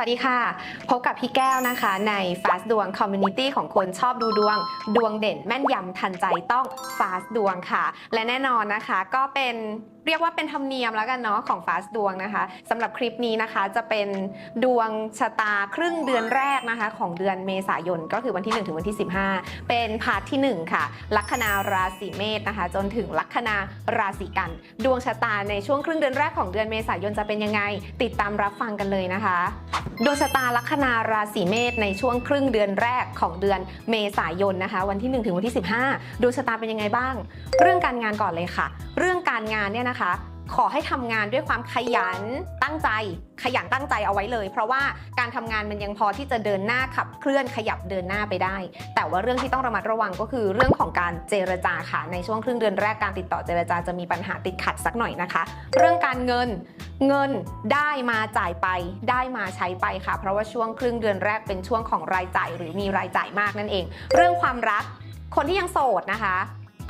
วัสดีค่ะ พบกับพี่แก้วนะคะใน Fast ดวง Community ของคนชอบดูดวง ดวงเด่นแม่นยำทันใจต้อง Fast ดวงค่ะ และแน่นอนนะคะก็เป็นเรียกว่าเป็นธรรมเนียมแล้วกันเนาะของ Fast ดวงนะคะสำหรับคลิปนี้นะคะจะเป็นดวงชะตาครึ่งเดือนแรกนะคะ ของเดือนเมษายนก็คือวันที่ 1 ถึงวันที่ 15 เป็นพาร์ทที่ 1 ค่ะ ลัคนาราศีเมษนะคะ จนถึงลัคนาราศีกัน ดวงชะตาในช่วงครึ่งเดือนแรกของเดือนเมษายนจะเป็นยังไง ติดตามรับฟังกันเลยนะคะ ดวงชะตาลัคนาราศีเมษในช่วงครึ่งเดือนแรกของเดือนเมษายนนะคะ วันที่ 1 ถึงวันที่ 15 ดวงชะตาเป็นยังไงบ้าง เรื่องการงานก่อนเลยค่ะ เรื่องการงานเนี่ยนะคะ ขอให้ทำงานด้วยความขยันตั้งใจ ขยันตั้งใจเอาไว้เลย เพราะว่าการทำงานมันยังพอที่จะเดินหน้าขับเคลื่อนขยับเดินหน้าไปได้ แต่ว่าเรื่องที่ต้องระมัดระวังก็คือเรื่องของการเจรจาค่ะ ในช่วงครึ่งเดือนแรกการติดต่อเจรจาจะมีปัญหาติดขัดสักหน่อยนะคะ เรื่องการเงินเงินได้มาจ่ายไปได้มาใช้ไปค่ะ เพราะว่าช่วงครึ่งเดือนแรกเป็นช่วงของรายจ่าย หรือมีรายจ่ายมากนั่นเอง เรื่องความรักคนที่ยังโสดนะคะ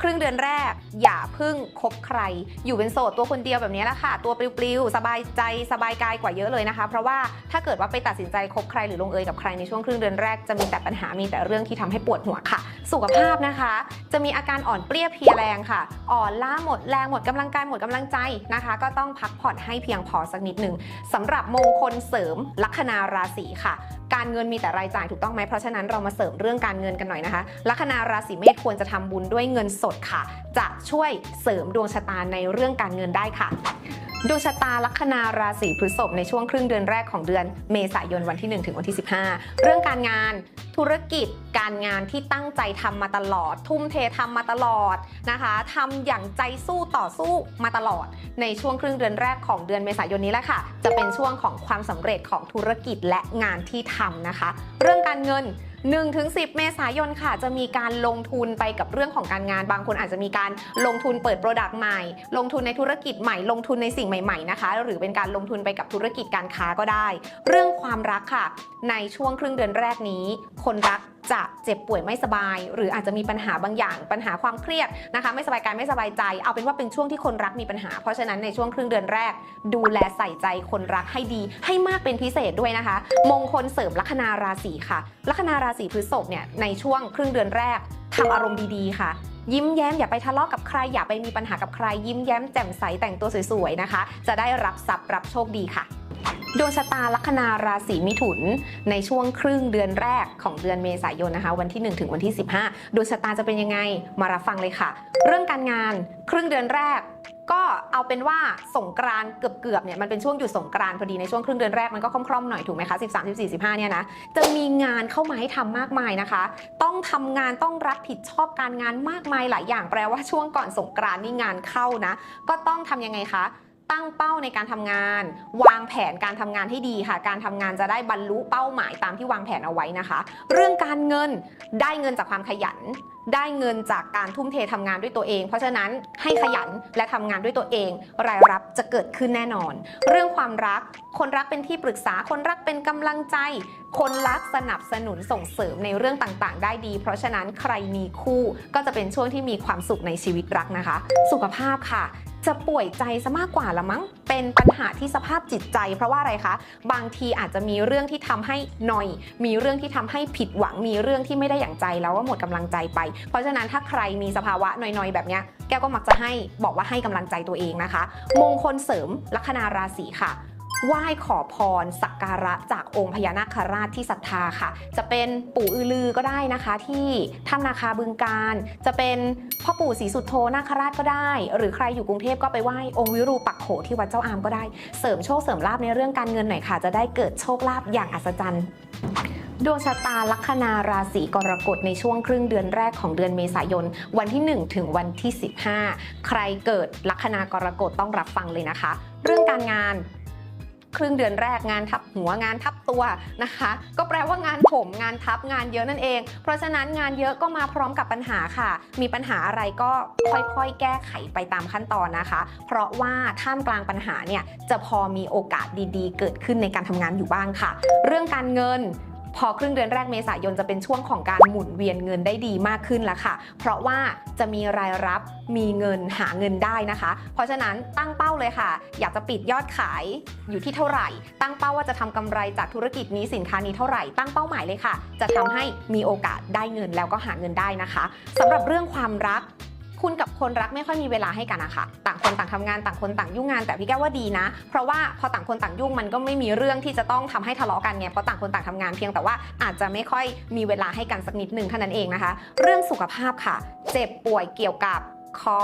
ครึ่งเดือนแรก อย่าพึ่งคบใคร อยู่เป็นโสดตัวคนเดียวแบบนี้แหละค่ะ ตัวปลิวๆ สบายใจสบายกายกว่าเยอะเลยนะคะ เพราะว่าถ้าเกิดว่าไปตัดสินใจคบใครหรือลงเอยกับใครในช่วงครึ่งเดือนแรกจะมีแต่ปัญหามีแต่เรื่องที่ทำให้ปวดหัวค่ะ สุขภาพนะคะ จะมีอาการอ่อนเปรี้ยเพลียแรงค่ะ อ่อนล้าหมดแรงหมดกำลังกายหมดกำลังใจนะคะ ก็ต้องพักผ่อนให้เพียงพอสักนิดหนึ่งสำหรับมงคลเสริมลัคนาราศีค่ะ การเงินมีแต่รายจ่ายถูกต้องไหมเพราะฉะนั้นเรามาเสริมเรื่องการเงินกันหน่อยนะคะ ลัคนาราศีเมษควรจะทำบุญด้วยเงินสดค่ะ จะช่วยเสริมดวงชะตาในเรื่องการเงินได้ค่ะ ดวงชะตาลัคนาราศีพฤษภในช่วงครึ่งเดือนแรกของเดือนเมษายนวันที่ 1 ถึงวันที่ 15 เรื่องการงานธุรกิจการงานที่ตั้งใจทำมาตลอด ทุ่มเททำมาตลอดนะคะทำอย่างใจสู้ต่อสู้มาตลอด ในช่วงครึ่งเดือนแรกของเดือนเมษายนนี้แหละค่ะ จะเป็นช่วงของความสำเร็จของธุรกิจและงานที่ทำนะคะ เรื่องการเงิน 1-10 เมษายนค่ะ จะมีการลงทุนไปกับเรื่องของการงาน บางคนอาจจะมีการลงทุนเปิดโปรดักต์ใหม่ ลงทุนในธุรกิจใหม่ ลงทุนในสิ่งใหม่ๆนะคะ หรือเป็นการลงทุนไปกับธุรกิจการค้าก็ได้ เรื่องความรักค่ะ ในช่วงครึ่งเดือนแรกนี้ คนรัก จะเจ็บป่วยไม่สบาย หรืออาจจะมีปัญหาบางอย่าง ปัญหาความเครียดนะคะ ไม่สบายกายไม่สบายใจ เอาเป็นว่าเป็นช่วงที่คนรักมีปัญหา เพราะฉะนั้นในช่วงครึ่งเดือนแรก ดูแลใส่ใจคนรักให้ดี ให้มากเป็นพิเศษด้วยนะคะ มงคลเสริมลัคนาราศีค่ะ ลัคนาราศีพฤษภเนี่ยในช่วงครึ่งเดือนแรกทำอารมณ์ดีๆค่ะยิ้มแย้มอย่าไปทะเลาะกับใครอย่าไปมีปัญหากับใคร ยิ้มแย้มแจ่มใสแต่งตัวสวยๆนะคะ จะได้รับทรัพย์รับโชคดีค่ะ ดวงชะตาลัคนาราศีมิถุน ในช่วงครึ่งเดือนแรกของเดือนเมษายนนะคะ วันที่ 1 ถึงวันที่ 15 ดวงชะตาจะเป็นยังไงมารับฟังเลยค่ะ เรื่องการงานครึ่งเดือนแรกก็เอาเป็นว่าสงกรานเกือบๆเนี่ยมันเป็นช่วงหยุดสงกรานพอดีในช่วงครึ่งเดือนแรกมันก็คล่อมๆหน่อยถูกไหมคะ13 14 15เนี่ยนะจะมีงานเข้ามาให้ทำมากมายนะคะ ต้องทำงานต้องรับผิดชอบการงานมากมายหลายอย่างแปลว่าช่วงก่อนสงกรานนี่งานเข้านะ ก็ต้องทำยังไงคะ ตั้งเป้าในการทำงาน วางแผนการทำงานให้ดีค่ะ การทำงานจะได้บรรลุเป้าหมายตามที่วางแผนเอาไว้นะคะ เรื่องการเงินได้เงินจากความขยัน ได้เงินจากการทุ่มเททำงานด้วยตัวเอง เพราะฉะนั้นให้ขยันและทำงานด้วยตัวเอง รายรับจะเกิดขึ้นแน่นอน เรื่องความรัก คนรักเป็นที่ปรึกษา คนรักเป็นกำลังใจ คนรักสนับสนุนส่งเสริมในเรื่องต่างๆ ได้ดี เพราะฉะนั้นใครมีคู่ก็จะเป็นช่วงที่มีความสุขในชีวิตรักนะคะ สุขภาพค่ะ จะป่วยใจซะมากกว่าละมั้ง เป็นปัญหาที่สภาพจิตใจ เพราะว่าอะไรคะ บางทีอาจจะมีเรื่องที่ทำให้หน่อย มีเรื่องที่ทำให้ผิดหวัง มีเรื่องที่ไม่ได้อย่างใจแล้วก็หมดกำลังใจไป เพราะฉะนั้นถ้าใครมีสภาวะหน่อยๆ แบบเนี้ยแก้วก็มักจะให้บอกว่าให้กำลังใจตัวเองนะคะ มงคลเสริมลัคนาราศีค่ะ ไหว้ขอพรสักการะจากองค์พญานาคราชที่ศรัทธาค่ะ จะเป็นปู่อือลือก็ได้นะคะ ที่ถ้ำนาคาบึงการ จะเป็นพ่อปู่ศรีสุดโธนาคราชก็ได้ หรือใครอยู่กรุงเทพก็ไปไหว้องค์วิรูปักโขที่วัดเจ้าอามก็ได้ เสริมโชคเสริมลาบในเรื่องการเงินหน่อยค่ะ จะได้เกิดโชคลาภอย่างอัศจรรย์ดวงชะตาลัคนาราศีกรกฎในช่วงครึ่งเดือนแรกของเดือนเมษายน วันที่ 1 ถึงวันที่ 15 ใครเกิดลัคนากรกฎต้องรับฟังเลยนะคะ เรื่องการงาน ครึ่งเดือนแรกงานทับหัวงานทับตัวนะคะ ก็แปลว่างานผมงานทับงานเยอะนั่นเอง เพราะฉะนั้นงานเยอะก็มาพร้อมกับปัญหาค่ะ มีปัญหาอะไรก็ค่อยๆ แก้ไขไปตามขั้นตอนนะคะ เพราะว่าท่ามกลางปัญหาเนี่ยจะพอมีโอกาสดีๆ เกิดขึ้นในการทำงานอยู่บ้างค่ะ เรื่องการเงิน พอครึ่งเดือนแรกเมษายนจะเป็นช่วงของการหมุนเวียนเงินได้ดีมากขึ้นแล้วค่ะ เพราะว่าจะมีรายรับมีเงินหาเงินได้นะคะ เพราะฉะนั้นตั้งเป้าเลยค่ะ อยากจะปิดยอดขายอยู่ที่เท่าไหร่ ตั้งเป้าว่าจะทำกำไรจากธุรกิจนี้สินค้านี้เท่าไหร่ตั้งเป้าหมายเลยค่ะ จะทำให้มีโอกาสได้เงินแล้วก็หาเงินได้นะคะสำหรับเรื่องความรัก คุณกับคนรักไม่ค่อยมีเวลาให้กันอะค่ะ ต่างคนต่างทำงานต่างคนต่างยุ่งงาน แต่พี่แก้วว่าดีนะ เพราะว่าพอต่างคนต่างยุ่งมันก็ไม่มีเรื่องที่จะต้องทำให้ทะเลาะกันไงเพราะต่างคนต่างทำงานเพียงแต่ว่าอาจจะไม่ค่อยมีเวลาให้กันสักนิดหนึ่งเท่านั้นเองนะคะ เรื่องสุขภาพค่ะ เจ็บป่วยเกี่ยวกับ คอ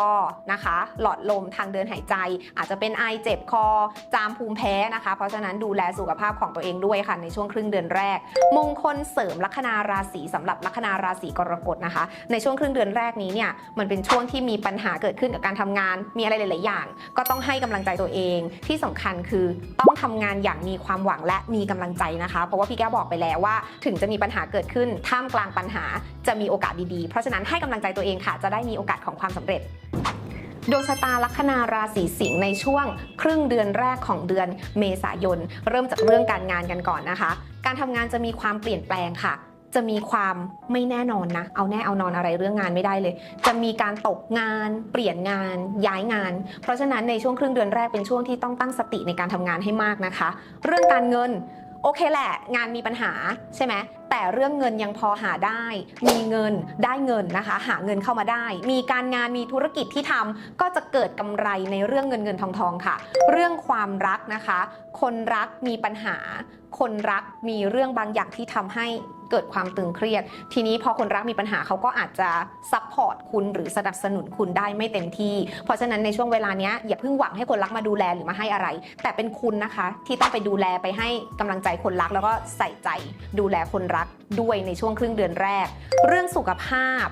นะคะ หลอดลมทางเดินหายใจ อาจจะเป็นไอเจ็บคอ จามภูมิแพ้นะคะ เพราะฉะนั้นดูแลสุขภาพของตัวเองด้วยค่ะ ในช่วงครึ่งเดือนแรก มงคลเสริมลัคนาราศีสำหรับลัคนาราศีกรกฎนะคะ ในช่วงครึ่งเดือนแรกนี้เนี่ยมันเป็นช่วงที่มีปัญหาเกิดขึ้นกับการทำงาน มีอะไรหลาย ๆ อย่าง ก็ต้องให้กำลังใจตัวเอง ที่สำคัญคือต้องทำงานอย่างมีความหวังและมีกำลังใจนะคะ เพราะว่าพี่แก้วบอกไปแล้วว่า ถึงจะมีปัญหาเกิดขึ้นท่ามกลางปัญหาจะมีโอกาสดี ๆ เพราะฉะนั้นให้กำลังใจตัวเองค่ะจะได้มีโอกาสของความสำเร็จดวงชะตาลัคนาราศีสิงห์ในช่วงครึ่งเดือนแรกของเดือนเมษายน เริ่มจากเรื่องการงานกันก่อนนะคะ การทำงานจะมีความเปลี่ยนแปลงค่ะจะมีความไม่แน่นอนนะ เอาแน่เอานอนอะไรเรื่องงานไม่ได้เลย จะมีการตกงาน เปลี่ยนงาน ย้ายงาน เพราะฉะนั้นในช่วงครึ่งเดือนแรกเป็นช่วงที่ต้องตั้งสติในการทำงานให้มากนะคะ เรื่องการเงิน โอเคแหละ งานมีปัญหาใช่ไหม แต่เรื่องเงินยังพอหาได้ มีเงินได้เงินนะคะ หาเงินเข้ามาได้ มีการงานมีธุรกิจที่ทำก็จะเกิดกำไรในเรื่องเงินเงินทองทองค่ะ เรื่องความรักนะคะ คนรักมีปัญหา คนรักมีเรื่องบางอย่างที่ทำให้ เกิดความตึงเครียด ทีนี้พอคนรักมีปัญหาเขาก็อาจจะซัพพอร์ตคุณหรือสนับสนุนคุณได้ไม่เต็มที่ เพราะฉะนั้นในช่วงเวลาเนี้ยอย่าเพิ่งหวังให้คนรักมาดูแลหรือมาให้อะไร แต่เป็นคุณนะคะ ที่ต้องไปดูแลไปให้กำลังใจคนรัก แล้วก็ใส่ใจดูแลคนรักด้วยในช่วงครึ่งเดือนแรก เรื่องสุขภาพ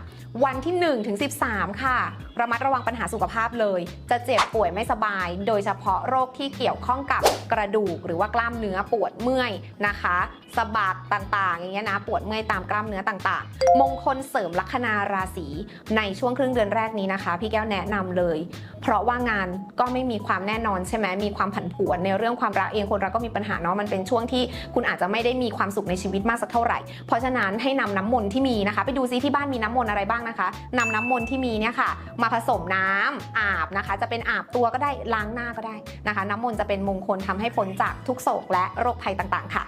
วันที่1ถึง13 ค่ะ ระมัดระวังปัญหาสุขภาพเลย จะเจ็บป่วยไม่สบาย โดยเฉพาะโรคที่เกี่ยวข้องกับกระดูก หรือว่ากล้ามเนื้อปวดเมื่อยนะคะ สะบักต่างๆอย่างเงี้ยนะปวดเมื่อยตามกล้ามเนื้อต่างๆ มงคลเสริมลัคนาราศีในช่วงครึ่งเดือนแรกนี้นะคะ พี่แก้วแนะนำเลย เพราะว่างานก็ไม่มีความแน่นอนใช่ไหมมีความผันผวนในเรื่องความรักเองคนรักก็มีปัญหาเนาะมันเป็นช่วงที่คุณอาจจะไม่ได้มีความสุขในชีวิตมากสักเท่าไหร่ เพราะฉะนั้นให้นำน้ำมนต์ที่มีนะคะ ไปดูซิที่บ้านมีน้ำมนต์อะไรบ้างนะคะนำน้ำมนต์ที่มีเนี่ยค่ะ มาผสมน้ำอาบนะคะ จะเป็นอาบตัวก็ได้ล้างหน้าก็ได้นะคะ น้ำมนต์จะเป็นมงคลทำให้พ้นจากทุกโศกและโรคภัยต่างๆ ค่ะ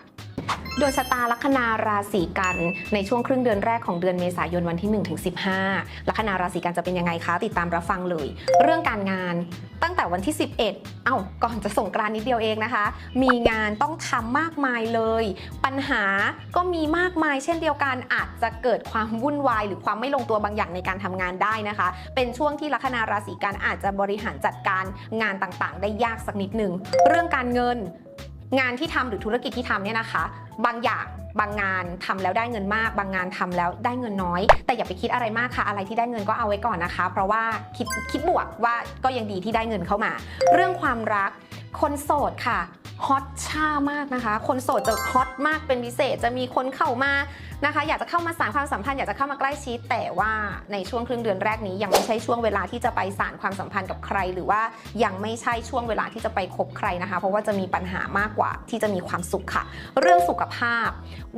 ดวงชะตาลัคนาราศีกันในช่วงครึ่งเดือนแรกของเดือนเมษายนวันที่1ถึง15 ลัคนาราศีกันจะเป็นยังไงคะ ติดตามรับฟังเลย เรื่องการงานตั้งแต่วันที่ 11 เอ้า ก่อนจะส่งกรานนิดเดียวเองนะคะ มีงานต้องทำมากมายเลย ปัญหาก็มีมากมายเช่นเดียวกัน อาจจะเกิดความวุ่นวาย หรือความไม่ลงตัวบางอย่างในการทำงานได้นะคะ เป็นช่วงที่ลัคนาราศีกันอาจจะบริหารจัดการงานต่างๆ ได้ยากสักนิดหนึ่ง เรื่องการเงิน งานที่ทำหรือธุรกิจที่ทำเนี่ยนะคะ บางอย่างบางงานทำแล้วได้เงินมาก บางงานทำแล้วได้เงินน้อย แต่อย่าไปคิดอะไรมากค่ะ อะไรที่ได้เงินก็เอาไว้ก่อนนะคะ เพราะว่าคิดคิดบวกว่าก็ยังดีที่ได้เงินเข้ามา เรื่องความรักคนโสดค่ะ ฮอตช่ามากนะคะ คนโสดจะฮอตมากเป็นพิเศษ จะมีคนเข้ามานะคะ อยากจะเข้ามาสานความสัมพันธ์อยากจะเข้ามาใกล้ชิด แต่ว่าในช่วงครึ่งเดือนแรกนี้ ยังไม่ใช่ช่วงเวลาที่จะไปสานความสัมพันธ์กับใคร หรือว่ายังไม่ใช่ช่วงเวลาที่จะไปคบใครนะคะ เพราะว่าจะมีปัญหามากกว่าที่จะมีความสุขค่ะ เรื่องสุขภาพ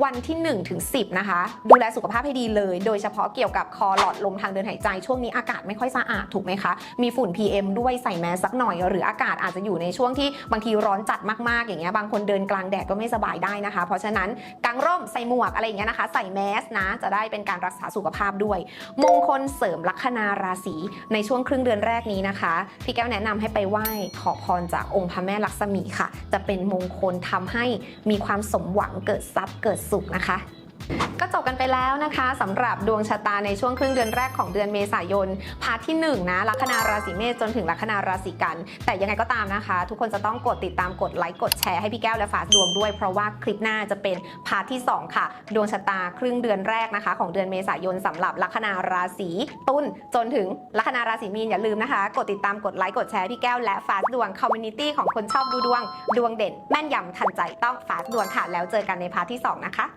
วันที่1ถึง10นะคะ ดูแลสุขภาพให้ดีเลย โดยเฉพาะเกี่ยวกับคอหลอดลมทางเดินหายใจช่วงนี้อากาศไม่ค่อยสะอาดถูกไหมคะมีฝุ่น PM ด้วยใส่แมสสักหน่อย หรืออากาศอาจจะอยู่ในช่วงที่บางทีร้อนจัดมากๆอย่างเงี้ยบางคนเดินกลางแดดก็ไม่สบายได้นะคะ เพราะฉะนั้นกางร่มใส่หมวกอะไรอย่างเงี้ยนะคะ ใส่แมสนะ จะได้เป็นการรักษาสุขภาพด้วย มงคลเสริมลัคนาราศีในช่วงครึ่งเดือนแรกนี้นะคะ พี่แก้วแนะนำให้ไปไหว้ขอพรจากองค์พระแม่ลักษมีค่ะ จะเป็นมงคลทำให้มีความสมหวังเกิดทรัพย์เกิดสุขนะคะ ก็จบกันไปแล้วนะคะสำหรับดวงชะตาในช่วงครึ่งเดือนแรกของเดือนเมษายน พาร์ทที่1นะลัคนาราศีเมษจนถึงลัคนาราศีกัน แต่ยังไงก็ตามนะคะ ทุกคนจะต้องกดติดตามกดไลค์กดแชร์ให้พี่แก้วและฟ้าดวงด้วย เพราะว่าคลิปหน้าจะเป็นพาร์ทที่ 2 ค่ะ ดวงชะตาครึ่งเดือนแรกนะคะ ของเดือนเมษายนสำหรับลัคนาราศีตุลจนถึงลัคนาราศีมีนอย่าลืมนะคะ กดติดตามกดไลค์กดแชร์พี่แก้วและฟ้าดวงคอมมูนิตี้ของคนชอบดูดวง ดวงเด่นแม่นยำทันใจต้องฟ้าดวงค่ะ แล้วเจอกันในพาร์ทที่สองนะคะ